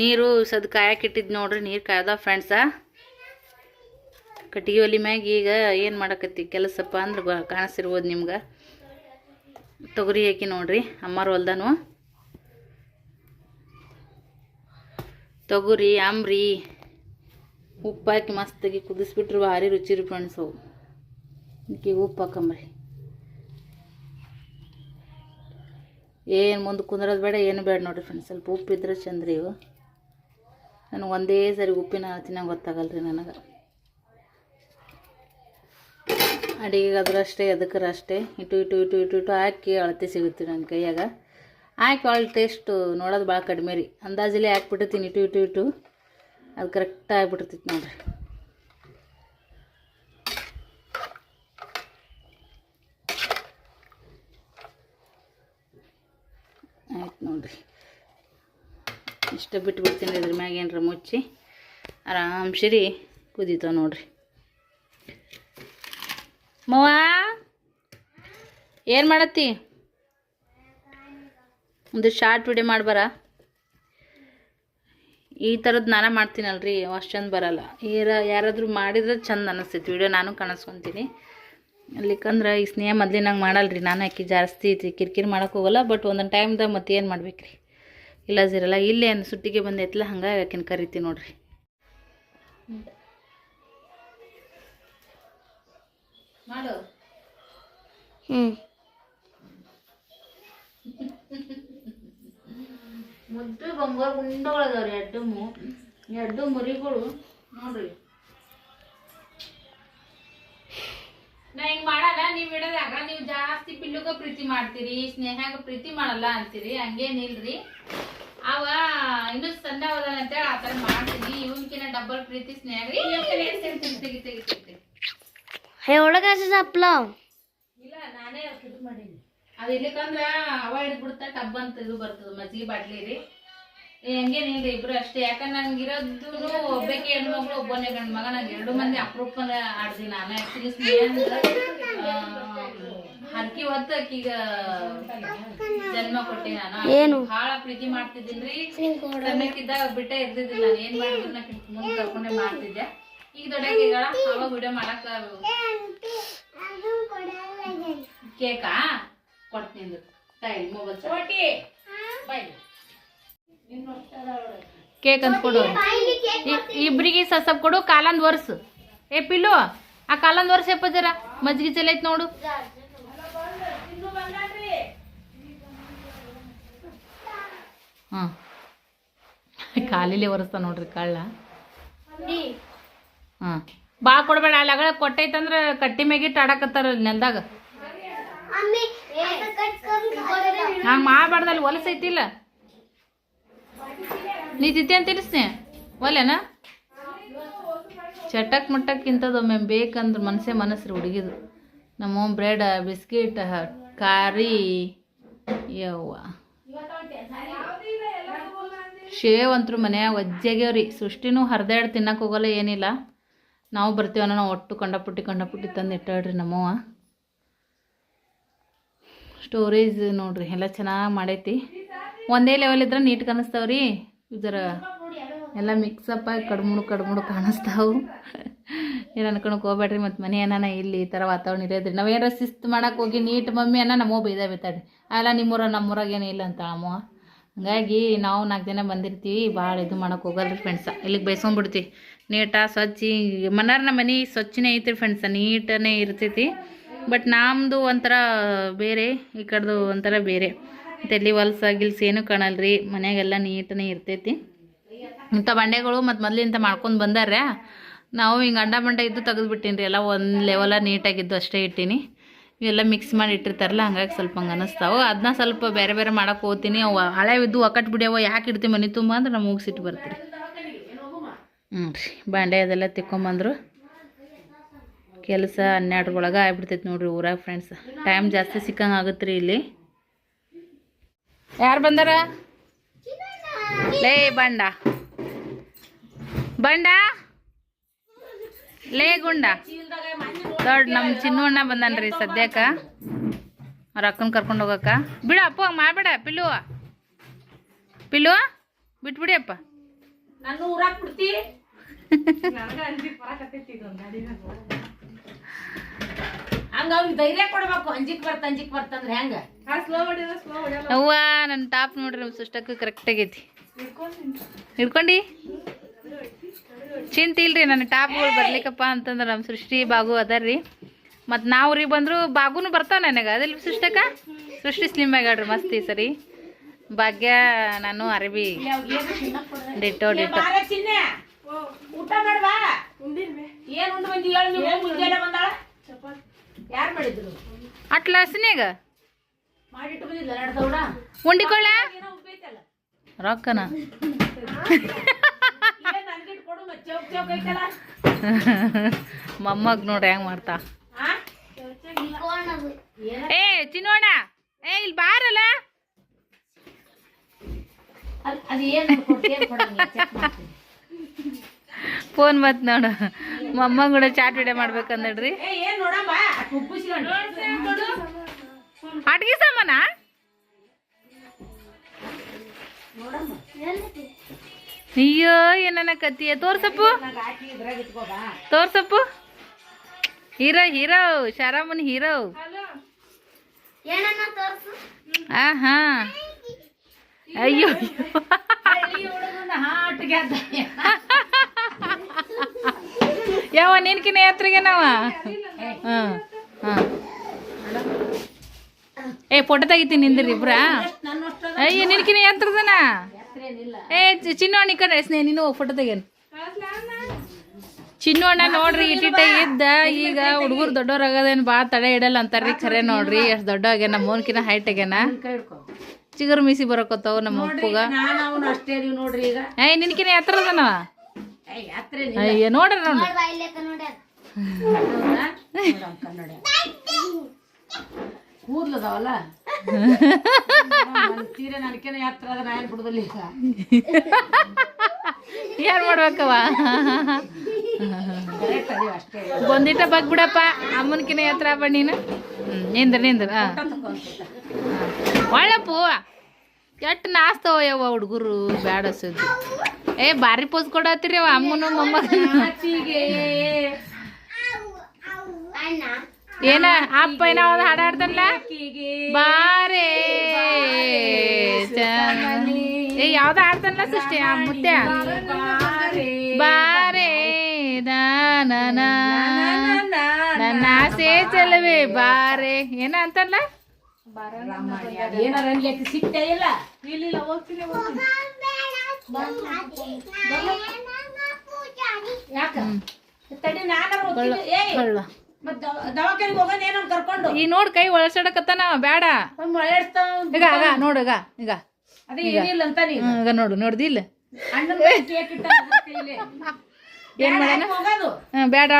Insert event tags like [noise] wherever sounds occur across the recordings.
ನೀರು ಸದ್ ಕಾಯಕ್ಕಿಟ್ಟಿದ್ದು ನೋಡ್ರಿ, ನೀರು ಕಾಯ್ದ ಫ್ರೆಂಡ್ಸ ಕಟ್ಟಿಗೆ ಒಲಿ ಮ್ಯಾಗ ಈಗ ಏನು ಮಾಡಕತ್ತಿ? ಕೆಲಸಪ್ಪ ಅಂದ್ರೆ ಬ ಕಾಣಿಸ್ತಿರ್ಬೋದು ನಿಮ್ಗೆ. ತೊಗರಿ ಹಾಕಿ ನೋಡ್ರಿ, ಅಮ್ಮಾರ ಹೊಲ್ದನು. ತೊಗರಿ ಅಂಬ್ರಿ ಉಪ್ಪು ಹಾಕಿ ಮಸ್ತಾಗಿ ಕುದಿಸ್ಬಿಟ್ರು, ಭಾರಿ ರುಚಿ ರೀ ಫ್ರೆಂಡ್ಸ್ ಅವು. ಇದಕ್ಕೆ ಉಪ್ಪು ಹಾಕಂಬ್ರಿ. ಏನು ಮುಂದೆ ಕುಂದ್ರೋದು ಬೇಡ, ಏನು ಬೇಡ ನೋಡ್ರಿ ಫ್ರೆಂಡ್ಸ್ ಸ್ವಲ್ಪ ಉಪ್ಪು ಇದ್ರೆ ಚಂದ್ರಿ ಇವು. ನನಗೆ ಒಂದೇ ಸರಿ ಉಪ್ಪಿನ ತಿನ್ನಂಗೆ ಗೊತ್ತಾಗಲ್ಲ ರೀ ನನಗೆ ಅಡುಗೆಗಾದ್ರೂ ಅಷ್ಟೇ ಅದಕ್ಕರ ಅಷ್ಟೇ ಇಟ್ಟು ಇಟ್ಟು ಇಟ್ಟು ಇಟ್ಟು ಇಟ್ಟು ಹಾಕಿ ಅಳತೆ ಸಿಗುತ್ತೆ ನನ್ನ ಕೈಯಾಗ. ಹಾಕಿ ಒಳ್ಳೆ ಟೇಸ್ಟು ನೋಡೋದು ಭಾಳ ಕಡಿಮೆ ರೀ. ಅಂದಾಜಲ್ಲಿ ಹಾಕ್ಬಿಟ್ಟಿರ್ತೀನಿ ಇಟ್ಟು ಇಟ್ಟು ಇಟ್ಟು ಅದು ಕರೆಕ್ಟ್ ಆಗಿಬಿಟ್ಟಿರ್ತೈತಿ ನೋಡ್ರಿ ಆಯ್ತು ನೋಡ್ರಿ ಇಷ್ಟ ಬಿಟ್ಬಿಡ್ತೀನಿ ಇದ್ರ ಮ್ಯಾಗ ಏನರ ಮುಚ್ಚಿ. ಆರಾಮ್ ಸಿರಿ ಕುದೀತಾವ ನೋಡ್ರಿ. ಮವ್ವ, ಏನು ಮಾಡತ್ತಿ? ಒಂದು ಶಾರ್ಟ್ ವಿಡಿಯೋ ಮಾಡ್ಬಾರ? ಈ ಥರದ್ದು ನಾನು ಮಾಡ್ತೀನಲ್ರಿ ಅಷ್ಟು ಚಂದ ಬರಲ್ಲ. ಏರ, ಯಾರಾದರೂ ಮಾಡಿದ್ರೆ ಚಂದ ಅನ್ನಿಸ್ತೈತಿ ವಿಡಿಯೋ ನಾನು ಕಾಣಿಸ್ಕೊತೀನಿ. ಅಲ್ಲಿಕಂದ್ರೆ ಈ ಸ್ನೇಹ ಮೊದ್ಲಿನಂಗೆ ಮಾಡಲ್ರಿ. ನಾನು ಆಕಿ ಜಾಸ್ತಿ ಐತಿ ಕಿರಿಕಿರಿ ಮಾಡೋಕ್ಕೆ ಹೋಗಲ್ಲ ಬಟ್ ಒಂದೊಂದು ಟೈಮ್ದಾಗ ಮತ್ತೆ ಏನು ಮಾಡ್ಬೇಕ್ರಿ? ಇಲ್ಲ ಜಿರಲ್ಲ ಇಲ್ಲೇ ಏನು ಸುಟ್ಟಿಗೆ ಬಂದೈತಲ್ಲ ಹಂಗೆ ಆಕಿನ ಕರಿತೀವಿ ನೋಡ್ರಿ. ಮುದ್ದು ಬಂಗಾರ ಗುಂಡಗಳದಾವ್ರಿ ಎರಡು ಮು ಎರಡು ಮುರಿಗಳು. ನೋಡ್ರಿ. ನಾ ಹಿಂಗ್ ಮಾಡಲ್ಲ ನೀವ್ ಇಡದಾಗ ನೀವು ಜಾಸ್ತಿ ಪಿಲ್ಲುಗ ಪ್ರೀತಿ ಮಾಡ್ತೀರಿ ಸ್ನೇಹಾಗ ಪ್ರೀತಿ ಮಾಡಲ್ಲ ಅಂತೀರಿ ಹಂಗೇನಿಲ್ರಿ ಅವ ಇನ್ನು ಚಂದ ಅಂತ ಆ ತರ ಮಾಡ್ತೀನಿ. ಇವನ್ಕಿನ ಡಬಲ್ ಪ್ರೀತಿ ಸ್ನೇಹ. ಒಳಗ ಹಪ್ಪಲ ಇಲ್ಲ ನಾನೇ ಇದು ಮಾಡೀನಿ. ಅದು ಇಲ್ಲಿಕಂದ್ರ ಅವ ಹಿಡ್ಬಿಡ್ತಾ ಟಬ್ ಅಂತ ಇದು ಬರ್ತದ ಮಜ್ಜಿಗೆ ಬಾಟ್ಲಿ ರೀ. ಹಂಗೇನಿಲ್ರಿ ಇಬ್ರು ಅಷ್ಟೇ. ಯಾಕಂದ್ರೆ ನಂಗಿರೋದು ಒಬ್ಬಕ್ಕೆ ಹೆಣ್ಮಗಳು ಒಬ್ಬನೇ ಗಂಡ ಮಗ. ನಂಗೆ ಎರಡು ಮಂದಿ ಅಪರೂಪನ ಆಡ್ದಿ ನಾನು. ಆಕ್ಚುಲಿ ಸ್ನೇಹ ಹರಕಿ ಹೊತ್ತು ಆಕಿಗ ಜನ್ಮ ಕೊಟ್ಟೆ ನಾನು. ಏನು? ಬಹಳ ಪ್ರೀತಿ ಮಾಡ್ತಿದ್ದೀನ್ರಿ ಸಣ್ಣಕ್ಕಿದ್ದಾಗ ಬಿಟ್ಟೆ ಇರ್ತಿದ್ದಿಲ್ಲ ನಾನು. ಏನ್ ಮಾಡಿದ್ರು ನಾ ಮುಂದೆ ಕರ್ಕೊಂಡೆ ಮಾಡ್ತಿದ್ದೆ. ಈಗ ದೊಡ್ಡಕ್ಕಿಗಳ ಅವಾಗ ವಿಡಿಯೋ ಮಾಡಕ್ ಕೇಕಾ? ಕೊಡ್ತೀನಿ ತಾಯಿ ಮೊಬೈಲ್ ಕೊಟ್ಟಿ ಬಾಯ್ ಕೇಕ್ ಅಂತ ಕೊಡು. ಇ- ಇಬ್ರಿಗೆ ಸಸಪ್ ಕೊಡು ಕಾಲಂದ್ ವರ್ಸ್ ಏ ಪಿಲ್ಲು ಆ ಕಾಲಂದ್ ವರ್ಷ ಎಪ್ಪ ಜರ ಮಜ್ಜಿಗೆ ಚೆಲ್ಲೈತ್ ನೋಡು. ಹಾಂ ಕಾಲಿಲೆ ಒರೆಸ್ತಾ ನೋಡ್ರಿ ಕಳ್ಳ ಹಾಂ ಬಾ ಕೊಡ್ಬೇಡ ಅಲ್ಲಿ ಅಗಳ ಕೊಟ್ಟೈತಂದ್ರೆ ಕಟ್ಟಿ ಮ್ಯಾಗಿಟ್ಟು ಆಡಕತ್ತಾರ ನೆಲ್ದಾಗ. ಹಂಗೆ ಮಾಡಬಾರ್ದಲ್ಲಿ ಹೊಲಸೈತಿಲ್ಲ ನೀ ತಿತ್ತಿ ಅಂತ ತಿನ್ನಿಸ್ನೆ ಒಲೆನ? ಚಟಕ್ ಮಟ್ಟಕ್ ಇಂಥದ್ದೊಮ್ಮೆ ಬೇಕಂದ್ರೆ ಮನಸ್ಸೇ ಮನಸ್ಸು ರೀ ಹುಡುಗಿದು. ನಮ್ಮ ಬ್ರೆಡ್ ಬಿಸ್ಕಿಟ್ ಕಾರಿ. ಯವ್ವ. ಶೇವ್ ಅಂತೂ ಮನ್ಯಾಗ ರೀ ಸೃಷ್ಟಿನೂ ಹರಿದಾಡ್ ತಿನ್ನಕ್ಕೆ ಹೋಗಲ್ಲ, ಏನಿಲ್ಲ. ನಾವು ಬರ್ತೀವನ ನಾವು ಒಟ್ಟು ಕಂಡಪುಟ್ಟಿ ಕಂಡಪುಟ್ಟಿ ತಂದು ಇಟ್ಟಾಳ್ರಿ ನಮ್ಮವ್ವ. ಸ್ಟೋರೇಜ್ ನೋಡ್ರಿ, ಎಲ್ಲ ಚೆನ್ನಾಗಿ ಮಾಡೈತಿ. ಒಂದೇ ಲೆವೆಲ್ ಇದ್ರೆ ನೀಟ್ ಕಾಣಿಸ್ತಾವ್ರಿ. ಇದರ ಎಲ್ಲ ಮಿಕ್ಸಪ್ ಆಗಿ ಕಡ್ಮುಡು ಕಡ್ಮುಡು ಕಾಣಿಸ್ತಾವು. ಏನು ಅನ್ಕೊಂಡು ಹೋಗ್ಬೇಡ್ರಿ, ಮತ್ತು ಮನೆ ಏನಾನ ಇಲ್ಲಿ ಈ ಥರ ವಾತಾವರಣ ಇರೋದ್ರಿ. ನಾವೇನಾರ ಶಿಸ್ತು ಮಾಡಕ್ಕೆ ಹೋಗಿ ನೀಟ್ ಮಮ್ಮಿ ಅನ್ನ ನಮ್ಮವ್ವ ಬೈದ ಬೈತಾಡ್ರಿ ಅಲ್ಲ, ನಿಮ್ಮೂರ ನಮ್ಮೂರಾಗ ಇಲ್ಲ ಅಂತ ಅಮ್ಮವ್ವ. ಹಂಗಾಗಿ ನಾವು ನಾಲ್ಕು ಜನ ಬಂದಿರ್ತೀವಿ ಭಾಳ ಇದು ಮಾಡಕ್ಕೆ ಹೋಗಲ್ರಿ ಫ್ರೆಂಡ್ಸ ಇಲ್ಲಿಗೆ ಬೈಸ್ಕೊಂಡ್ಬಿಡ್ತೀವಿ ನೀಟಾಗಿ ಸ್ವಚ್ಛ ಮನಾರ ನಮ್ಮ ಮನೆ ಸ್ವಚ್ಛನೇ ಐತ್ರಿ ಫ್ರೆಂಡ್ಸ ನೀಟನೇ ಇರ್ತೈತಿ. ಬಟ್ ನಮ್ಮದು ಒಂಥರ ಬೇರೆ, ಈ ಕಡೆದು ಒಂಥರ ಬೇರೆ. ತಲೆ ಹೊಲ್ಸ, ಗಿಲ್ಸ ಏನೂ ಕಾಣಲ್ರಿ ಮನೆಗೆಲ್ಲ ನೀಟನೇ ಇರ್ತೈತಿ. ಇಂಥ ಬಂಡೆಗಳು ಮತ್ತು ಮೊದಲಿಂದ ಮಾಡ್ಕೊಂಡು ಬಂದಾರ ನಾವು ಹಿಂಗೆ ಅಂಡ ಬಂಡ ಇದ್ದು ತೆಗೆದುಬಿಟ್ಟೀನಿ ರೀ ಎಲ್ಲ ಒಂದು ಲೆವೆಲ ನೀಟಾಗಿದ್ದು ಅಷ್ಟೇ ಇಟ್ಟೀನಿ. ಇವೆಲ್ಲ ಮಿಕ್ಸ್ ಮಾಡಿ ಇಟ್ಟಿರ್ತಾರಲ್ಲ, ಹಂಗಾಗಿ ಸ್ವಲ್ಪ ಹಂಗೆ ಅನ್ನಿಸ್ತಾವೆ ಅದನ್ನ ಸ್ವಲ್ಪ ಬೇರೆ ಬೇರೆ ಮಾಡೋಕೆ ಹೋಗ್ತೀನಿ. ಅವು ಹಳೆ ಇದ್ದು ಒಕ್ಕಟ್ಟು ಬಿಡ್ಯಾವ, ಯಾಕೆ ಇಡ್ತೀವಿ ಮನೆ ತುಂಬ ಅಂದ್ರೆ ನಾವು ಮುಗಿಸಿಟ್ಟು ಬರ್ತೀರಿ ಹ್ಞೂ ರೀ, ಬಾಂಡೆ ಅದೆಲ್ಲ ತಿಕ್ಕೊಂಬಂದ್ರು. ಕೆಲಸ ಹನ್ನೆರಡರೊಳಗೆ ಆಗ್ಬಿಡ್ತೈತೆ ನೋಡಿರಿ ಊರಾಗ ಫ್ರೆಂಡ್ಸ್ ಟೈಮ್ ಜಾಸ್ತಿ ಸಿಕ್ಕಂಗೆ ಆಗುತ್ತೆ ರೀ ಇಲ್ಲಿ. ಯಾರು ಬಂದಾರ? ಲೇ, ಬಂಡ. ಬಂಡ? ಲೇ ಗುಂಡ. ದೊಡ್ಡ ನಮ್ಮ ಚಿನ್ನಣ್ಣ ಬಂದನ್ರಿ ಸದ್ಯಕ್ಕ. ಅವ್ರ ಅಕ್ಕನ ಕರ್ಕೊಂಡು ಹೋಗಕ್ಕ. ಬಿಡ ಅಪ್ಪ ಹಂಗೆ ಮಾಡಬೇಡ ಪಿಲ್ಲು. ಪಿಲ್ಲು ಬಿಟ್ಬಿಡಿ ಅಪ್ಪ. [laughs] ಅವ್ವ ನನ್ನ ಟಾಪ್ ನೋಡ್ರಿ ನಮ್ಮ ಸುಷ್ಟಕ್ಕೆ ಕರೆಕ್ಟ್ ಆಗೈತಿ. ಹಿಡ್ಕೊಂಡಿ? ಚಿಂತೆ ಇಲ್ರಿ ನನ್ನ ಟಾಪ್ಗಳು ಬರ್ಲಿಕ್ಕಪ್ಪ ಅಂತಂದ್ರೆ ನಮ್ಮ ಸೃಷ್ಟಿ ಬಾಗು ಅದಾರ್ರಿ. ಮತ್ತು ನಾವು ರೀ ಬಂದ್ರು ಬಾಗುನು ಬರ್ತಾವ ನನಗೆ ಅದಿಲ್ಲ ಸೃಷ್ಟಕ ಸೃಷ್ಟಿ ಸ್ಲಿಮ್ ಆಗ್ಯಾಡ್ರಿ ಮಸ್ತ್ ಈ ಸರಿ. ಭಾಗ್ಯ ನಾನು ಅರಬಿ. ಡಿಟ್ಟೋ ಡಿಟೋ ಊಟ ಮಾಡ್ಬಾ ಏನ್ ಉಂಡು ಬಂದಿ ಹೇಳು ನೀವು? ಮುಂಜಾನೆ ಬಂದಾಳ? ಯಾರು ಮಾಡಿದ್ರು? ಮಾಡಿಟ್ಟು ಬಂದಿಲ್ಲ ನಡ್ದವ್ಡ ಉಂಡಿಕೊಳ್ಳ ರೊಕ್ಕನ [laughs] ಏನ್ ನನ್ಗಿಟ್ ಕೊಡು ಮತ್ತೆ ಚೌಕ್ ಚೌಕ್ ಐತಲ್ಲ [laughs] ಮೊಮ್ಮಗ್ ನೋಡ್ರಿ ಹೆಂಗ್ ಮಾಡ್ತಾ? ಏ ಚಿನ್ನೋಣ ಏ ಇಲ್ಲಿ ಬಾರಲ್ಲ. ಅದ್ ಅದು ಏನ್ ಕೊಡ್ತೀಯ ಕೊಡಂಗಿಲ್ಲ ಚೆಕ್ ಮಾಡ್ತೀನಿ. ಫೋನ್ ಮತ್ ನೋಡು. ಮೊಮ್ಮಗ್ ಕೂಡ ಚಾಟ್ ವಿಡಿಯೋ ಮಾಡ್ಬೇಕಂದ್ರಿ ಏ ಏನ್ ನೋಡಮ್ಮ? ಅಷ್ಟ್ ಉಪ್ಪಿಸ್ಕೊಂಡು. ಅಡ್ಗೆ ಸಾಮಾನ? ನೋಡಮ್ಮ. ಅಯ್ಯೋ ಏನನ ಕತ್ತಿಯ ತೋರ್ಸಪ್ಪು. ತೋರ್ಸಪ್ಪು. ಹೀರೋ ಹೀರೋ ಶಾರಾಮನ್ ಹೀರೋ. ಆ ಹಾ ಅಯ್ಯೋ. ಯಾವ ನಿನ್ಕಿನ ಯಾತ್ರೆಗೆ ನಾವ? ಹಾ ಹಾ. ಏ ಫೋಟೋ ತೆಗಿತೀನಿ ನಿಂದ್ರಿ ಇಬ್ರ. ಅಯ್ಯೋ ನಿನ್ಕಿನ ಹೆಸ್ರೇನಿಲ್ಲ ಏ ಚಿ- ಚಿನ್ನೋಣ ಈ ಕಡೆ ಸ್ನೇಹ ನೀನು ಫೋಟೋ ತೆಗೇನು ಚಿನ್ನೋಣ ನೋಡ್ರಿ ಇಟ್ಟಿಟ ಇದ್ದ ಈಗ ಹುಡುಗರು ದೊಡ್ಡವ್ರಾಗದೇನು ಭಾಳ ತಡೆ ಇಡಲ್ಲ ಅಂತಾರ್ರಿ ಖರೆ ನೋಡ್ರಿ ಎಷ್ಟು ದೊಡ್ಡ ಆಗ್ಯಾನ ನಮ್ಮ ಮೋನ್ಕಿನ ಹೈಟ್ ಆಗ್ಯಾನ. ಚಿಗರ್ ಮೀಸಿ ಬರಕೋತಾವ ನಮ್ಮ ಅಪ್ಪಗ. ನಾನು ಅಷ್ಟೇ ಇದೀವಿ ನೋಡ್ರಿ ಈಗ. ಏಯ್ ನಿನ್ಕಿನ ಏ ಯಾತ್ರೇನಿಲ್ಲ ಅಯ್ಯ ನೋಡ್ರಿ ನೋಡ್ರಿ ಕೂದ್ಲದಾವಲ್ಲ? ನನ್ ಸೀರೆ ನನಗೇನು ಯಾತ್ರ ಅದ ನಾ ಏನ್ ಈಗ? ಏನ್ ಮಾಡ್ಬೇಕವ ಕರೆಕ್ಟ್ ಅದೀವಿ ಅಷ್ಟೇ. ಬಂದಿಟ್ಟ ಬಗ್ ಬಿಡಪ್ಪ ಅಮ್ಮನಕಿನ ಎತ್ತರ ಬಾ ನೀನು. ನಿಂದ್ರ ನಿಂದ್ರ ಹಾ ಒಳ್ಳಪ್ಪು ಎಟ್ಟು ನಾಸ್ತವ ಯವ್ವ ಹುಡುಗರು ಬ್ಯಾಡ ಸುದ್ದಿ. ಏ ಬಾರಿ ಪೋಸ್ ಕೊಡತ್ತೀರಿ ಅವ ಅಮ್ಮನು ಮೊಮ್ಮಗ ಏನ? ಅಪ್ಪ ಏನೋ ಒಂದು ಹಾಡು ಹಾಡ್ತಾನಲ್ಲ ಆಕಿಗೆ ಬಾರೇ ಚ- ಏ ಯಾವ್ದು ಹಾಡ್ತಾನಲ್ಲ ಸೃಷ್ಟಿ? ಆ ಮುದ್ದೆ ಬಾರೆ ಬಾರೇ ನಾನ ನನ್ನ ಆಸೆ ಚಲವೇ ಬಾರೆ. ಏನ ಅಂತಲ್ಲ ಏನಾರ ಅನ್ಲಿಕ್ಕೆ ತಡಿ ಇಲ್ಲ? ಯಾಕ? ಈ ನೋಡ್ ಕೈ ಒಳಸಡಕತ್ತಾನ ಬೇಡ ಈಗ ಆಗ ನೋಡು ಈಗ ಈಗ. ಈಗ. ನೋಡು ನೋಡ್ದಿ ಇಲ್ಲ. ಏನ್ ಮಾಡೋಣ ಬೇಡ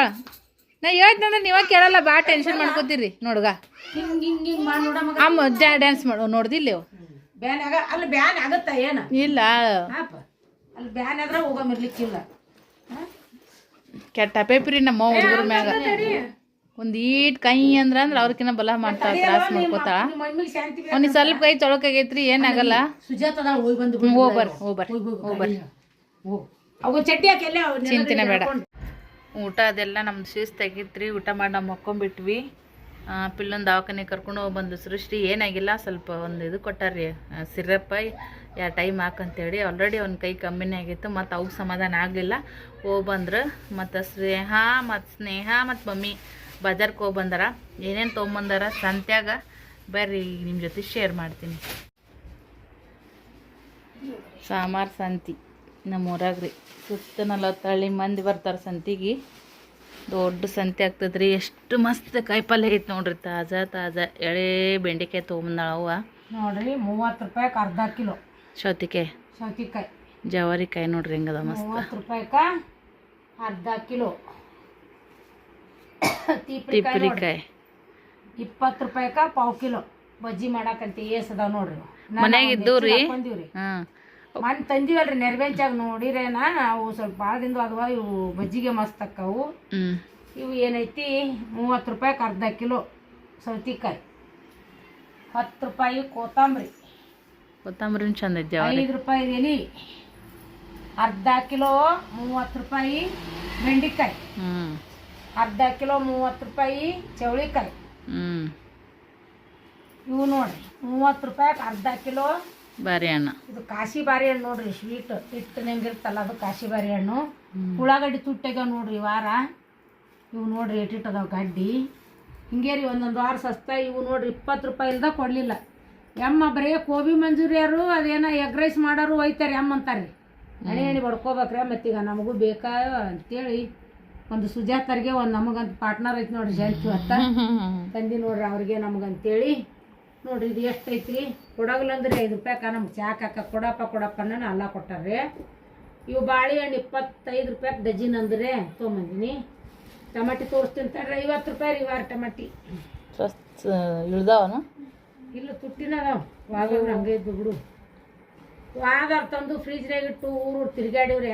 ನಾ ಹೇಳ್ತಂದ್ರೆ ನೀವ ಕೇಳಲ್ಲ ಬಾ ಟೆನ್ಷನ್ ಮಾಡ್ಕೋತೀರಿ. ನೋಡ್ಗ ಅಮ್ಮ ಡ್ಯಾನ್ಸ್ ಮಾಡು ಅಲ್ಲಿ ಬ್ಯಾನ್ ಆಗತ್ತ ಏನ? ಇಲ್ಲ. ಹಾಪ ಅಲ್ಲಿ ಬ್ಯಾನ್ ಆದ್ರ ಹೋಗಮಿರ್ಲಿಕ್ಕಿಲ್ಲ ಕೆಟ್ಟ ಪೇಪ್ರಿ ನಮ್ಮ ಹುಡುಗರ ಮ್ಯಾಗ. ಒಂದ್ ಈಟ್ ಕೈ ಅಂದ್ರ ಅಂದ್ರೆ ಅವ್ರಕಿನ್ನ ಬಲ ಮಾಡ್ತಾಳ ತ್ರಾಸ ಮಾಡ್ಕೋತಾಳ. ಅವ್ನಿಗೆ ಸ್ವಲ್ಪ ಕೈ ಚೊಳಕಾಗೈತ್ರಿ ಏನಾಗಲ್ಲ ಹೋಗ್ಬರ್ ಹೋಗ್ಬರ್ ನೆಲದಲ್ಲಿ ಬೇಡ. ಊಟ ಅದೆಲ್ಲ ನಮ್ದು ಶಿಸ್ತಾಗಿತ್ರಿ ಊಟ ಮಾಡಿ ನಾವು ಮಕ್ಕೊಂಬಿಟ್ವಿ ಪಿಲ್ಲೊಂದು ದವಾಖಾನೆ ಕರ್ಕೊಂಡು ಹೋಗಿ ಬಂದು ಸೃಷ್ಟಿ ಏನಾಗಿಲ್ಲ ಸ್ವಲ್ಪ ಒಂದು ಇದು ಕೊಟ್ಟಾರ್ರಿ. ಸಿರಪ್ಪ ಯಾ ಟೈಮ್ ಹಾಕಂತೇಳಿ ಆಲ್ರೆಡಿ ಅವ್ನ ಕೈ ಕಮ್ಮಿನೇ ಆಗಿತ್ತು ಮತ್ತು ಅವು ಸಮಾಧಾನ ಆಗಲಿಲ್ಲ. ಹೋಗಿ ಬಂದ್ರೆ. ಮತ್ತು ಸ್ನೇಹ ಮತ್ತು ಸ್ನೇಹ ಮತ್ತು ಮಮ್ಮಿ. ಬಜಾರ್ಗೆ ಹೋಗಿ ಬಂದಾರ. ಏನೇನು ತೊಗೊಂಬಂದಾರ ಸಂತ್ಯಾಗ ಬರ್ರಿ ನಿಮ್ಮ ಜೊತೆ ಶೇರ್ ಮಾಡ್ತೀನಿ. ಸಾಮಾರ್ ಸಂತಿ ನಮ್ಮ ಊರಾಗ ರೀ. ಸುತ್ತ ನಲವತ್ತಳ್ಳಿ ಮಂದಿ ಬರ್ತಾರೆ ಸಂತಿಗೆ. ದೊಡ್ಡ ಸಂತೆ ಆಗ್ತದ್ರಿ. ಎಷ್ಟು ಮಸ್ತ್ ಕಾಯಿಪಲ್ಯ ಐತೆ ನೋಡ್ರಿ. ತಾಜಾ ತಾಜಾ. ಎಳೆ ಬೆಂಡೆಕಾಯಿ ತೊಗೊಂಬಂದಾಳ ಅವ್ವ. ನೋಡ್ರಿ ಮೂವತ್ತು ರೂಪಾಯಿಗೆ ಅರ್ಧ ಕಿಲೋ. ಸೌತಿಕಾಯಿ. ಸೌತಿಕಾಯಿ. ಜವಾರಿಕಾಯಿ ನೋಡ್ರಿ ಹೆಂಗದ ಮಸ್ತ್. ರೂಪಾಯಿಕ ಅರ್ಧ ಕಿಲೋ. ತೀಪ್ರಿಕಾಯಿ ಇಪ್ಪತ್ತು ರೂಪಾಯಿಕ ಪಾವ್ ಕಿಲೋ. ಬಜ್ಜಿ ಮಾಡಾಕಂತ ಏಸ್ ಅದಾವ ನೋಡ್ರಿ ಮನ್ಯಾಗ ಇದ್ದವು ರೀ. ಹಾಕೊಂದಿವ್ರಿ ಮನ್ ತಂದಿವಲ್ರಿ ನೆರವೇಂಚಾಗ ನೋಡಿರೇನ ಅವು ಸ್ವಲ್ಪ ಭಾಳ ದಿನದ ಅದಾವ ಇವು ಬಜ್ಜಿಗೆ ಮಸ್ತ್ ಅಕ್ಕವು. ಇವು ಏನೈತಿ ಮೂವತ್ತು ರೂಪಾಯಿಗೆ ಅರ್ಧ ಕಿಲೋ ಸೌತಿಕಾಯಿ. ಹತ್ತು ರೂಪಾಯಿ ಕೊತ್ತಂಬರಿ. ಕೊತ್ತಂಬರಿ ಚಂದ ಐದು ರೂಪಾಯಿ ಎಲಿ. ಅರ್ಧ ಕಿಲೋ ಮೂವತ್ತು ರೂಪಾಯಿ ಬೆಂಡೆಕಾಯಿ. ಹ್ಞೂ ಅರ್ಧ ಕಿಲೋ ಮೂವತ್ತು ರೂಪಾಯಿ ಚೌಳಿಕಾಯಿ ಇವು ನೋಡ್ರಿ ಮೂವತ್ತು ರೂಪಾಯಿ ಅರ್ಧ ಕಿಲೋ. ಬಾರಿ ಹಣ್ಣು. ಇದು ಕಾಶಿ ಬಾರಿ ಹಣ್ಣು ನೋಡ್ರಿ ಸ್ವೀಟ್ ಹಿಟ್ಟು ನಂಗಿರ್ತಲ್ಲ ಅದು ಕಾಶಿ ಬಾರಿ ಹಣ್ಣು. ಉಳ್ಳಾಗಡ್ಡಿ ತುಟ್ಟೆಗ ನೋಡ್ರಿ ವಾರ. ಇವು ನೋಡ್ರಿ ಇಟ್ಟಿಟ್ಟದಾವ ಗಡ್ಡಿ. ಹಿಂಗೇರಿ ರೀ ಒಂದೊಂದು ವಾರ ಸಸ್ತ ಇವು ನೋಡ್ರಿ ಇಪ್ಪತ್ತು ರೂಪಾಯಿ ಇಲ್ದ ಕೊಡಲಿಲ್ಲ. ಎಮ್ಮ ಬರೀ ಗೋಬಿ ಮಂಜೂರಿಯರು ಅದೇನ ಎಗ್ ರೈಸ್ ಮಾಡೋರು ಒಯ್ತಾರೆ ಎಮ್ಮ ಅಂತಾರೆ ಹಣೆ ಹಣಿ ಬಡ್ಕೋಬೇಕ್ರೆ ಮತ್ತೀಗ ನಮಗೂ ಬೇಕಾ ಅಂತೇಳಿ. ಒಂದು ಸುಜಾತರಿಗೆ ಒಂದು ನಮಗಂತ ಪಾರ್ಟ್ನರ್ ಐತಿ ನೋಡ್ರಿ ಜಯಂತಿ ಅತ್ತ ತಂದಿ ನೋಡ್ರಿ ಅವ್ರಿಗೆ ನಮಗಂತೇಳಿ. ನೋಡ್ರಿ ಇದು ಎಷ್ಟು ಐತ್ರಿ ಕೊಡಗಲಂದ್ರಿ ಐದು ರೂಪಾಯಿ ನಮ್ಗೆ ಚಾಕ್ ಹಾಕ ಕೊಡಪ್ಪ ಕೊಡಪ್ಪ ಅನ್ನೋ ಅಲ್ಲ ಕೊಟ್ಟಾರ್ರಿ. ಇವು ಬಾಳೆಹಣ್ಣು ಇಪ್ಪತ್ತೈದು ರೂಪಾಯಿ ಡಜನ್ ಅಂದ್ರೆ ತೊಗೊಂಬಂದಿನಿ. ಟಮಾಟಿ ತೋರಿಸ್ತೀನಿ ತಡ್ರಿ ಐವತ್ತು ರೂಪಾಯಿ ರೀ ವಾರ ಟಮಾಟಿ. ಇಳ್ದಾವನು? ಇಲ್ಲ ತುಟ್ಟಿನ ಅದಾವ ಹಂಗೆ ಇದ್ದು ಬಿಡು. ವಾಗಾರ್ ತಂದು ಫ್ರಿಜ್ನಾಗ ಇಟ್ಟು ಊರು ತಿರ್ಗಾಡಿವ್ರಿ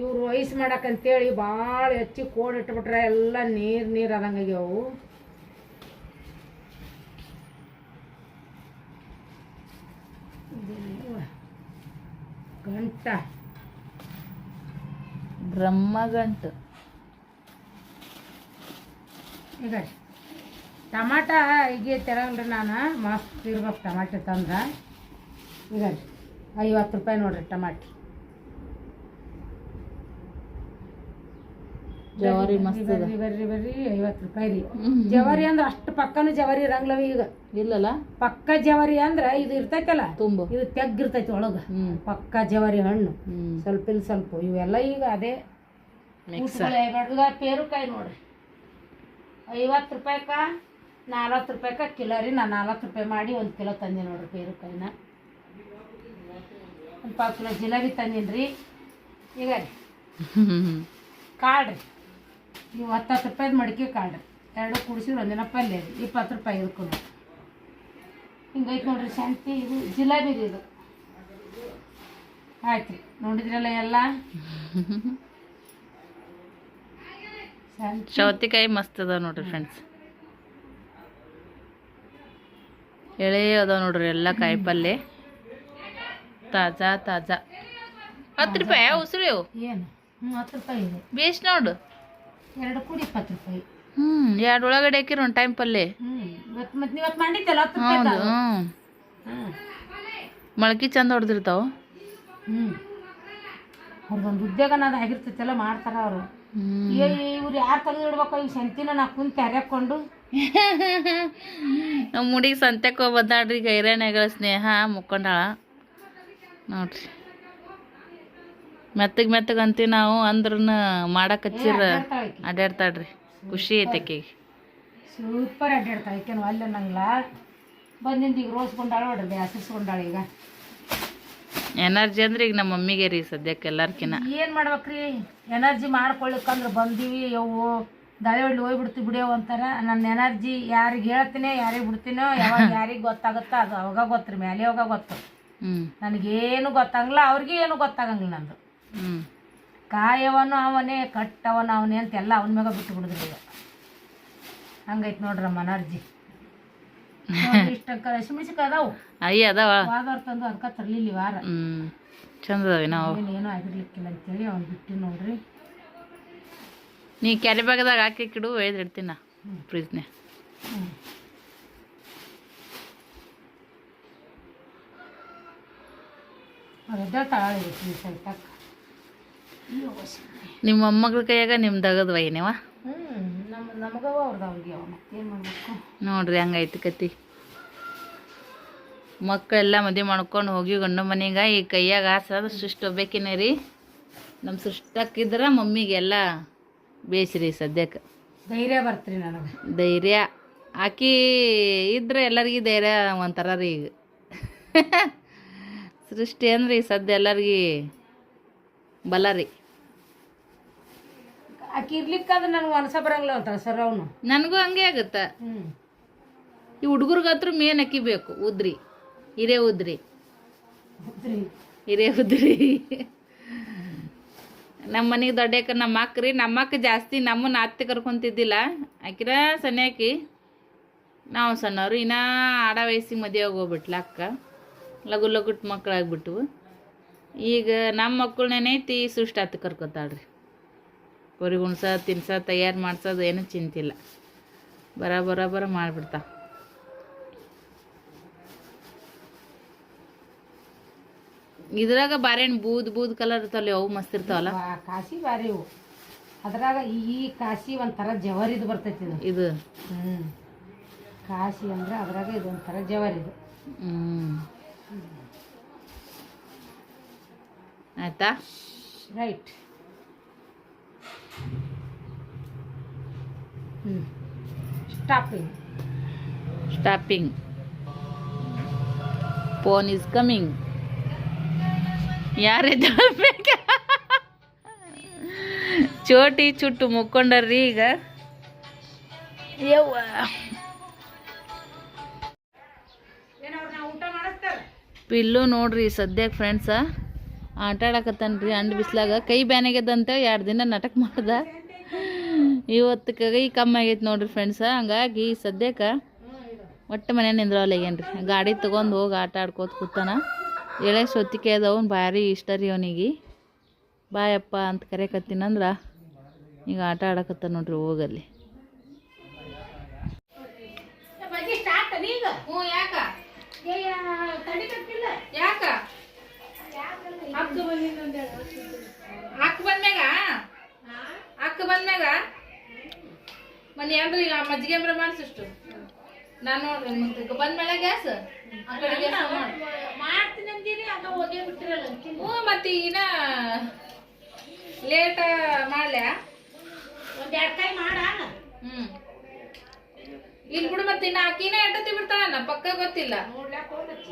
ಇವ್ರು ವಯಸ್ಸು ಮಾಡಕ್ಕಂತೇಳಿ ಭಾಳ ಹೆಚ್ಚಿ ಕೋಡ್ ಇಟ್ಬಿಟ್ರೆ ಎಲ್ಲ ನೀರು ನೀರು ಆದಂಗಾಗ್ಯಾವು ಗಂಟ ಗಂಟ. ಬ್ರಹ್ಮಗಂಟು. ಈಗ ಟಮಾಟ ಈಗ ತೆರಂಗ್ರಿ ನಾನು ಮಸ್ತ್ ಇರ್ಬೇಕು ಟಮಾಟೆ ತಂದ್ರೆ. ಈಗ ಐವತ್ತು ರೂಪಾಯಿ ನೋಡ್ರಿ ಟಮಾಟಿ. ಜವಾರಿ ಮಸ್ತ್ ಬರ್ರಿ ಬರ್ರಿ ಬರ್ರಿ ಐವತ್ತು ರೂಪಾಯಿ ರೀ. ಜವಾರಿ ಅಂದ್ರೆ ಅಷ್ಟು ಪಕ್ಕನು ಜವಾರಿ ಇರಂಗಿಲ್ಲವ ಈಗ. ಇಲ್ಲಲ್ಲ? ಪಕ್ಕ ಜವಾರಿ ಅಂದ್ರೆ ಇದು ಇರ್ತೈತಲ್ಲ? ತುಂಬ. ಇದು ತೆಗ್ಗಿರ್ತೈತಿ ಒಳಗ. ಹ್ಞೂ ಪಕ್ಕ ಜವಾರಿ ಹಣ್ಣು. ಹ್ಞೂ ಸ್ವಲ್ಪ ಇಲ್ಲಿ ಸ್ವಲ್ಪ. ಇವೆಲ್ಲ ಈಗ ಅದೇ ಪೇರುಕಾಯಿ ನೋಡ್ರಿ. ಐವತ್ತು ರೂಪಾಯಿಕ ನಾಲ್ವತ್ತು ರೂಪಾಯಿಕ ಕಿಲೋ ರೀ. ನಾ ನಲ್ವತ್ತು ರೂಪಾಯಿ ಮಾಡಿ ಒಂದು ಕಿಲೋ ತಂದೆ ನೋಡ್ರಿ ಪೇರುಕಾಯಿನ ಒಂದು ಪಾವು ಕಿಲೋ ಜಿಲೇಬಿ ತಂದೀನಿ ರೀ. ಈಗ ರೀ ಕಾಳು ರೀ ಇವು ಹತ್ತು ರೂಪಾಯ್ದು ಮಡಿಕೆ ಕಾಳು ಎರಡು ಕುಡಿಸಿದ್ರೆ ಒಂದಿನ ಪಲ್ಯ ಇದು ಇಪ್ಪತ್ತು ರೂಪಾಯಿ ಇದಕ್ಕೂ. ಹಿಂಗೈತೆ ನೋಡ್ರಿ ಶಾಂತಿ ಇದು ಜಿಲೇಬಿ ಇದು. ಆಯ್ತು ರೀ ನೋಡಿದ್ರಲ್ಲ ಎಲ್ಲ? ಸೌತಿಕಾಯಿ ಮಸ್ತ್ ಅದಾವ ನೋಡ್ರಿ ಫ್ರೆಂಡ್ಸ್ ಎಳೆ ಅದಾವ ನೋಡ್ರಿ ಎಲ್ಲ ಕಾಯಿ ಪಲ್ಯ. ತಾಜಾ ತಾಜಾ. ಹತ್ತು ರೂಪಾಯಿ ಉಸಿರು ಏನು? ಹತ್ತು ರೂಪಾಯಿ ಬೇಸ್ ನೋಡು. ಎರಡು ಕೂಡಿ ಇಪ್ಪತ್ತು ರೂಪಾಯಿ. ಹ್ಮ್ ಎರಡು ಒಳಗಡೆ ಹಾಕಿರ ಒಂದು ಟೈಮ್ ಪಲ್ಲೆ. ಹ್ಮ್ ಇವತ್ತು ಮತ್ತೆ ಇವತ್ತು ಮಾಡಿದ್ದಲ್ಲ ಹತ್ತು ರೂಪಾಯಿ ಹೌದು ಹ್ಞೂ ಮೊಳಕೆ ಚಂದ ಹೊಡೆದಿರ್ತಾವ. ಹ್ಞೂ ಅವ್ರದ್ದೊಂದು ಉದ್ಯೋಗ ಅನ್ನೋದು ಆಗಿರ್ತೈತೆಲ್ಲ ಮಾಡ್ತಾರ ಅವರು. ಹ್ಞೂ ಇವ್ರು ಯಾರು ತಂದು ಇಡ್ಬೇಕು? ಈ ಸಂತಿನ ನಾ ಕುಂತು ಹರ್ಯಾಕೊಂಡು [laughs] ನಮ್ಮ ಮುಡಿಗೆ ಸಂತ್ಯಕ್ಕೆ ಹೋಗಿ ಬಂದಾಡ್ರಿ ಗೈರಾಣ್ಯಗಳ ಸ್ನೇಹ ಮುಕ್ಕೊಂಡಾಳ. ನೋಡ್ರಿ. ಮೆತ್ತಗೆ ಮೆತ್ತಗೆ ಅಂತೀವಿ ನಾವು ಅಂದ್ರೂ ಮಾಡಕ್ಕೆ ಹಚ್ಚಿರ ಅಡ್ಯಾಡ್ತಾಳ್ರಿ ಖುಷಿ ಐತೆ ಆಕೆಗೆ. ಸೂಪರ್ ಅಡ್ಡಾಡ್ತಾಳೆ ಈಕೇನು ಅಲ್ಲೇ ನಂಗಿಲ್ಲ ಬಂದಿಂದ ಈಗ ರೋಸ್ಕೊಂಡಾಳ ನೋಡ್ರಿ ಈಗ. ಎನರ್ಜಿ ಅಂದ್ರೆ ಈಗ ನಮ್ಮ ಮಮ್ಮಿಗೆ ರೀ ಸದ್ಯಕ್ಕೆ ಎಲ್ಲಾರ್ಕಿನ. ಏನು ಮಾಡ್ಬೇಕ್ರಿ? ಎನರ್ಜಿ ಮಾಡ್ಕೊಳ್ಳಿಕ್ಕಂದ್ರೆ ಬಂದೀವಿ ಯವು ದಳೆ ಹೊಳ್ಳಿ ಹೋಗ್ಬಿಡ್ತೀವಿ ಬಿಡಿಯೋ ಅಂತಾರ. ನನ್ನ ಎನರ್ಜಿ ಯಾರಿಗೆ ಹೇಳ್ತೀನಿ ಯಾರಿಗೆ ಬಿಡ್ತೀನೋ ಯಾವಾಗ ಯಾರಿಗೆ ಗೊತ್ತಾಗುತ್ತೋ ಅದು ಅವಾಗ ಗೊತ್ತ್ರಿ ಮ್ಯಾಲೆ ಅವಾಗ ಗೊತ್ತು. ನನಗೇನು ಗೊತ್ತಾಗಲ್ಲ ಅವ್ರಿಗೆ ಏನು ಗೊತ್ತಾಗಂಗಿಲ್ಲ ನಂದು. ಕಾಯವನು ಅವನೇ ಕಟ್ಟವನು ಅವನೇ ಅಂತ ಎಲ್ಲ ಅವನ ಮ್ಯಾಗ ಬಿಟ್ಟು ಬಿಡಿದ್ರಿ ಈಗ. ಹಂಗೈತೆ ನೋಡ್ರಿ ನಮ್ಮ ಎನರ್ಜಿ ಇಷ್ಟ ಹಸಿಮೆಣಸಿಕಾಯಿ ಅದಾವು. ಅಯ್ಯ ಅದಾವ. ವಾದವ್ರು ತಂದು ಅದಕ್ಕೆ ತರಲಿಲ್ಲ ವಾರ. ಹ್ಞೂ ಚಂದ ಅದಾವೆ ನಾವು ಏನೂ ಆಗಿರ್ಲಿಕ್ಕಿಲ್ಲ ಅಂತೇಳಿ ಅವ್ನು ಬಿಟ್ಟು ನೋಡ್ರಿ. ನೀ ಕ್ಯಾರಿ ಬ್ಯಾಗದಾಗ ಹಾಕಿ ಕಿಡು ಒಯ್ದು ಇಡ್ತೀನಿ ನಾ ಫ್ರಿಜ್ನೆ. ಅದ ತಾಳಿ ಸೈತಕ್ಕ ನಿಮ್ಮ ಮೊಮ್ಮಗಳ ಕೈಯಾಗ ನಿಮ್ದಾಗದ ವೈನವ? ನೋಡ್ರಿ ಹಂಗೈತಿ ಕತಿ. ಮಕ್ಕಳೆಲ್ಲ ಮದುವೆ ಮಾಡ್ಕೊಂಡು ಹೋಗಿ ಗಂಡು ಮನೆಗೆ ಈ ಕೈಯಾಗ ಆಸದ ಸೃಷ್ಟಿ ಹೋಗ್ಬೇಕಿನ ರೀ. ನಮ್ಮ ಸೃಷ್ಟಕ್ಕಿದ್ರ ಮಮ್ಮಿಗೆಲ್ಲ ಬೇಸ್ರಿ ಸದ್ಯಕ್ಕೆ ಧೈರ್ಯ ಬರ್ತೀರಿ ನನಗೆ. ಧೈರ್ಯ. ಆಕಿ ಇದ್ರೆ ಎಲ್ಲರಿಗೂ ಧೈರ್ಯ ಒಂಥರ ರೀ ಈಗ. [laughs] ಸೃಷ್ಟಿ ಅಂದ್ರೆ ಈ ಸದ್ಯ ಎಲ್ಲರಿಗೂ ಬಲ ರೀ. ಆಕೆ ಇರ್ಲಿಕ್ಕಾದ್ರೆ ನನಗೆ ಮನಸ ಬರಂಗಿಲ್ಲ ಅಂತ ಸರ್ ಅವನು. ನನಗೂ ಹಂಗೆ ಆಗುತ್ತೆ. ಹ್ಞೂ ಈ ಹುಡುಗರ್ಗತ್ರ ಮೇನ್ ಅಕ್ಕಿ ಬೇಕು ಉದ್ರಿ ಹಿರೇ ಉದ್ರಿ. ಉದ್ರಿ. ಹಿರೇ ಉದ್ರಿ. ನಮ್ಮ ಮನೆಗೆ ದೊಡ್ಡಕ್ಕ ನಮ್ಮ ಅಕ್ಕ ರೀ ನಮ್ಮ ಅಕ್ಕ ಜಾಸ್ತಿ ನಮ್ಮನ್ನ ಅತ್ತೆ ಕರ್ಕೊಂತಿದ್ದಿಲ್ಲ. ಆಕಿರ ಸನ್ಯಾಕಿ ನಾವು ಸಣ್ಣವ್ರು ಇನ್ನೂ ಆಡ ವಯಸ್ಸಿಗೆ ಮದುವೆ ಹೋಗ್ಬಿಟ್ಲ ಅಕ್ಕ. ಲಘು ಲಘುಟ್ ಮಕ್ಕಳಾಗ್ಬಿಟ್ವು ಈಗ ನಮ್ಮ ಮಕ್ಕಳನ್ನೇನೈತಿ ಸುಷ್ಟ ಹತ್ತು ಕರ್ಕೊತಾಳ್ರಿ. ಅವ್ರಿಗೆ ಉಣ್ಸ ತಿನ್ಸ ತಯಾರು ಮಾಡ್ಸೋದು ಏನೂ ಚಿಂತಿಲ್ಲ ಬರ ಬರ ಬರ ಮಾಡಿಬಿಡ್ತಾ ಇದ್ರಾಗ ಬಾರೆಹಣ್ಣು ಬೂದ್ ಬೂದ್ ಕಲರ್ ಇರ್ತಾವಲ್ಲ ಅವು ಮಸ್ತ್ ಇರ್ತಾವಲ್ಲ? ಕಾಶಿ ಬಾರಿ ಇವು. ಅದ್ರಾಗ ಈ ಕಾಶಿ ಒಂಥರ ಜವರಿದು ಬರ್ತೈತಿ ಇದು. ಇದು? ಹ್ಞೂ ಕಾಸಿ ಅಂದ್ರೆ ಅದ್ರಾಗ ಇದೊಂಥರ ಜವರಿದು ಹ್ಮ್. ಆಯ್ತಾ? ರೈಟ್ ಹ್ಞೂ stopping stopping phone is coming ಯಾರೇ ಬೇಕ ಚೋಟಿ ಚುಟ್ಟು ಮುಕ್ಕೊಂಡ್ರಿ ಈಗ. ಯವ್ವ. ಪಿಲ್ಲು ನೋಡ್ರಿ ಸದ್ಯಕ್ಕೆ ಫ್ರೆಂಡ್ಸ ಆಟ ಆಡಕತ್ತಾನ್ರಿ ಅಂಡ್ ಬಿಸ್ಲಾಗ ಕೈ ಅಂತೇಳಿ ಎರಡು ದಿನ ನಾಟಕ ಮಾಡ್ದ. ಇವತ್ತು ಕೈ ಕಮ್ಮಿ ಆಗೈತೆ ನೋಡ್ರಿ ಫ್ರೆಂಡ್ಸ ಹಂಗಾಗಿ ಸದ್ಯಕ್ಕೆ ಒಟ್ಟು ಮನೆ ರೀ ಗಾಡಿ ತೊಗೊಂಡು ಹೋಗಿ ಆಟ ಆಡ್ಕೋತ ಕೂತಾನ. ಎಳೆ ಸೊತ್ತಿಕೆ ಅದಾವನ್ ಭಾರಿ ಇಷ್ಟ ರೀ ಅವನಿಗೆ. ಬಾಯಪ್ಪ ಅಂತ ಕರೆಯಕತ್ತೀನಂದ್ರೆ ಈಗ ಆಟ ಆಡಕತ್ತ ನೋಡ್ರಿ ಹೋಗಲ್ಲಿ. ಯಾಕ? ಅಕ್ಕ ಬಂದ್ಮ್ಯಾಗ ಅಕ್ಕ ಬಂದ್ಮ್ಯಾಗ ಮನೆ ಅಂದ್ರೆ ಈಗ ಮಜ್ಜಿಗೆ ಅಂಬ್ರ ಮಾಡಿಸಿಷ್ಟು. ನಾನು ನೋಡ್ರಿ ಬಂದ್ಮೇಲೆ ಗ್ಯಾಸ್? ಆ ಕಡೆ ಗ್ಯಾಸ್ ಮಾಡು. ಮಾಡ್ತೀನಿ ಹೋಗೇ ಬಿಟ್ಟಿರಲ್ಲ ಹ್ಞೂ ಮತ್ತೆ ಈಗಿನ ಲೇಟಾ ಮಾಡ್ಲ್ಯಾ ಒಂದು ಎರಡು ಕೈ ಮಾಡ ಹ್ಞೂ ಇಲ್ಲಿ ಬಿಡು ಮತ್ತೆ ಇನ್ನು ಆಕಿನೇ ಎಟ್ಟತಿ ಬಿಡ್ತಾಳ ಪಕ್ಕ ಗೊತ್ತಿಲ್ಲ. ಕೇಳು ಅದೇ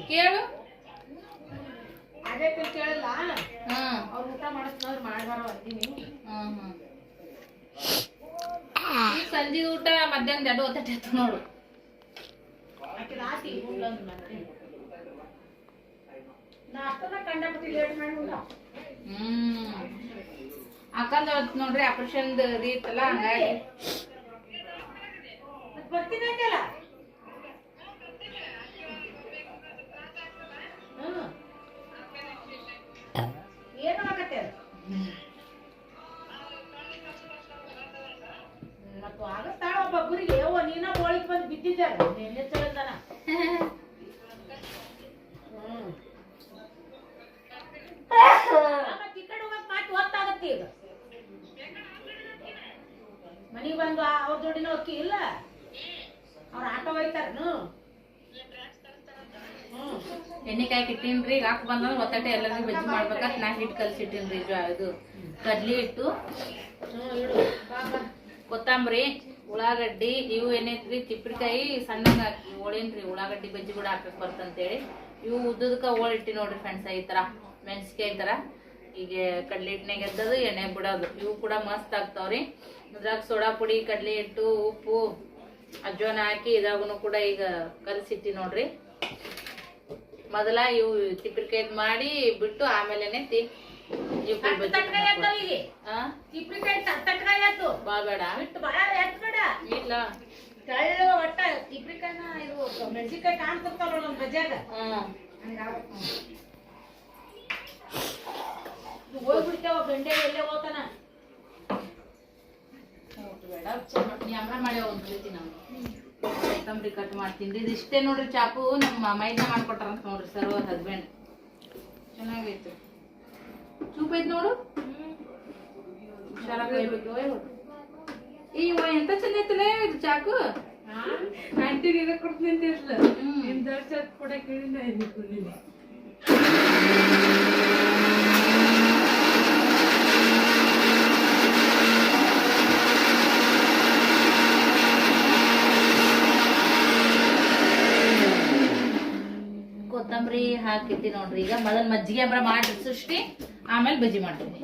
ಕೇಳಿಲ್ಲ ಹ್ಮ್ ಅವ್ರು ಊಟ ಮಾಡಿಸ್ನವ್ರು ಮಾಡ್ಬಾರ ಅಂದಿನಿ ಹ್ಮ್ ಹ್ಮ್ ಈಗ ಸಂಜೆ ಊಟ ಮಧ್ಯಾಹ್ನ ಎರಡು ಹೊತ್ತೈತೆ ನೋಡು. ಹ್ಮ್. ಅಕ್ಕಂದ ಅವತ್ತು ನೋಡ್ರಿ ಆಪರೇಷನ್ ಇತ್ತಲ್ಲ ಹಂಗಾಗಿ. ಬರ್ತೀನಿ ಅಂದಲ್ಲ ಹ್ಮ್. ಬಿದ್ದಿದ್ದಾರೆ ನಿನ್ನೆ ಚಲಂದನ ಹ್ಮ್. ಮತ್ತೆ ಈ ಕಡೆ ಹೋಗಕ್ ಮಾತು ಹೊತ್ತಾಗತ್ತೆ ಈಗ. ಮನೆಗೆ ಬಂದು ಅವ್ರ ಜೋಡಿನ ಅಕ್ಕಿ ಇಲ್ಲ? ಅವ್ರ ಆಟೋ ಹೋಯ್ತಾರನು? ಎಣ್ಣೆಕಾಯಿ ಇಟ್ಟಿನ್ರಿ ಈಗ ಹಾಕಿ ಬಂದ್ರೆ ಒತ್ತಟೆ ಎಲ್ಲರಿಗೂ ಬಜ್ಜಿ ಮಾಡ್ಬೇಕಂತ ನಾ ಹಿಟ್ಟು ಕಲ್ಸಿಟ್ಟಿನ್ರಿ ಇದು ಕಡ್ಲಿ ಹಿಟ್ಟು. ಕೊತ್ತಂಬರಿ. ಉಳ್ಳಾಗಡ್ಡಿ, ಇವು ಏನೈತ್ರಿ ತಿಪ್ಪಿಕಾಯಿ ಹಾಕಿ ಹೋಳೇನ್ರಿ, ಉಳ್ಳಾಗಡ್ಡಿ ಬಜ್ಜಿ ಕೂಡ ಹಾಕಕ್ ಬರ್ತಂತೇಳಿ. ಇವು ಉದ್ದದಕ್ಕ ಹೋಳಿಟ್ಟಿ ನೋಡ್ರಿ ಫ್ರೆಂಡ್ಸ್ ಈ ತರ ಮೆಣಸಿಕಾಯಿ ತರ. ಈಗ ಕಡ್ಲಿ ಹಿಟ್ಟಿನಾಗ ಎದ್ದದು ಎಣ್ಣೆ ಬಿಡೋದು. ಇವು ಕೂಡ ಮಸ್ತ್ ಆಗ್ತಾವ್ರಿ. ಅದ್ರಾಗ ಸೋಡಾ ಪುಡಿ, ಕಡ್ಲಿ ಹಿಟ್ಟು, ಉಪ್ಪು, ಅಜ್ವಾನ ಹಾಕಿ ಇದ್ರಾಗೂ ಕೂಡ ಈಗ ಕಲಸಿಟ್ಟಿ ನೋಡ್ರಿ. ಮೊದಲ ಇವು ತಿಪ್ಪಿಕಾಯ್ದು ಮಾಡಿ ಬಿಟ್ಟು ಆಮೇಲೆ ನೆತ್ತಿ ಇವು ಬಜ್ಜಿ ತಟ್ಟಕಾಯಿ ಆಯ್ತು ಈಗ ಆ? ತಿಪ್ಪಿಕಾಯಿ ತಟ್ಟಕಾಯಿ ಆಯ್ತು ಬಾ ಬೇಡ ಬಿಟ್ಟು ಭಾಳ ಎತ್ಬೇಡ. ಇಲ್ಲ. ಒಟ್ಟ ತಿಪ್ಪಿಕಾಯಿನ ಇದು ಮೆಣಸಿನ್ಕಾಯಿ ಕಾಣ್ತಿರ್ತಾವ ನಮ್ಮ ಬಜ್ಯಾಗ ಹ್ಮ್ ಹೋಗ್ಬಿಡ್ತೇವ ಗಂಡೆ ಎಲ್ಲೇ ಹೋತಾನ ಬೇಡ ಅಮ್ರ ಮಾಡಿ ನಾವು ಕೊತ್ತಂಬರಿ ಕಟ್ ಮಾಡ್ತೀನಿ ಇದಿಷ್ಟೇ ನೋಡ್ರಿ ಚಾಕು. ನಮ್ಮ ಮೈದಾ ಮಾಡ್ಕೊಟ್ರಂತ ನೋಡ್ರಿ ಸರ್ ಅವ್ರ ಹಸ್ಬೆಂಡ್ ಚೆನ್ನಾಗೈತೆ. ಚೂಪ್ ಐತ್ ನೋಡು ಹುಷಾರಾಗಿ ಒಯ್ಬೇಕು ಒಯ್ಬೇಕು ಈ ವ- ಎಂತ ಚಂದ ಐತಲೇ ಇದು ಚಾಕು ಆಂಟಿಗೆ ಇದಕ್ಕೆ ಕೊಡ್ತೀನಿ ಅಂತ ಇರ್ಲ ಹ್ಮ್. ನಿಮ್ ದರ್ಶ ಕೂಡ ಕೇಳಿಲ್ಲ ಇದಕ್ಕೆ ಕೊತ್ತಂಬರಿ ಹಾಕಿರ್ತೀವಿ ನೋಡ್ರಿ. ಈಗ ಮೊದಲು ಮಜ್ಜಿಗೆ ಅಂಬ್ರ ಮಾಡಿ ಸೃಷ್ಟಿ ಆಮೇಲೆ ಬಜ್ಜಿ ಮಾಡ್ತೀನಿ.